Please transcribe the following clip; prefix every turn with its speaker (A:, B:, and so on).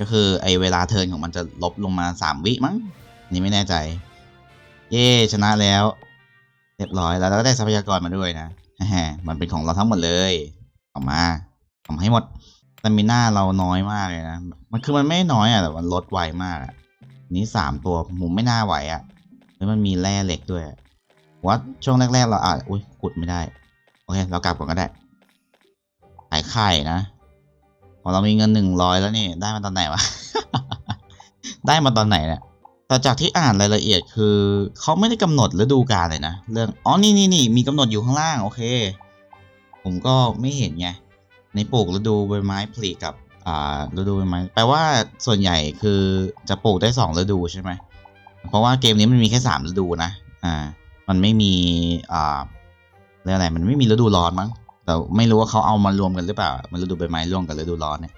A: ก็คือไอเวลาเทิร์นของมันจะลบลงมาสามวิมั้งนนี่ไม่แน่ใจ เย่ชนะแล้ว เรียบร้อยแล้วเราก็ได้ทรัพยากรมาด้วยนะฮะมันเป็นของเราทั้งหมดเลยออกมาทำให้หมดสมิน่าเราน้อยมากเลยนะมันคือมันไม่น้อยอะแต่มันลดไวมากอะนี่สามตัวผมไม่น่าไหวอะแล้วมันมีแร่เหล็กด้วยว่าช่วงแรกๆเราอาจอุ้ยขุดไม่ได้ โอเค เรากลับก่อนก็ได้ขายไข่นะ เรามีเงินหนึ่งร้อยแล้วนี่ ได้มาตอนไหนวะ ได้มาตอนไหนเนี่ยแต่จากที่อ่านรายละเอียดคือเขาไม่ได้กำหนดฤดูกาลเลยนะ เรื่อง อ๋อ นี่นี่นี่มีกำหนดอยู่ข้างล่าง โอเค ผมก็ไม่เห็นไง ในปลูกฤดูใบไม้ผลิกับ อ่า ฤดูใบไม้ แปลว่าส่วนใหญ่คือจะปลูกได้สองฤดูใช่ไหม เพราะว่าเกมนี้มันมีแค่สามฤดูนะ อ่า มันไม่มี อ่า เรียกอะไร มันไม่มีฤดูร้อนมั้ง แต่ไม่รู้ว่าเขาเอามารวมกันหรือเปล่า มันฤดูใบไม้ร่วงกับฤดูร้อนเนี่ย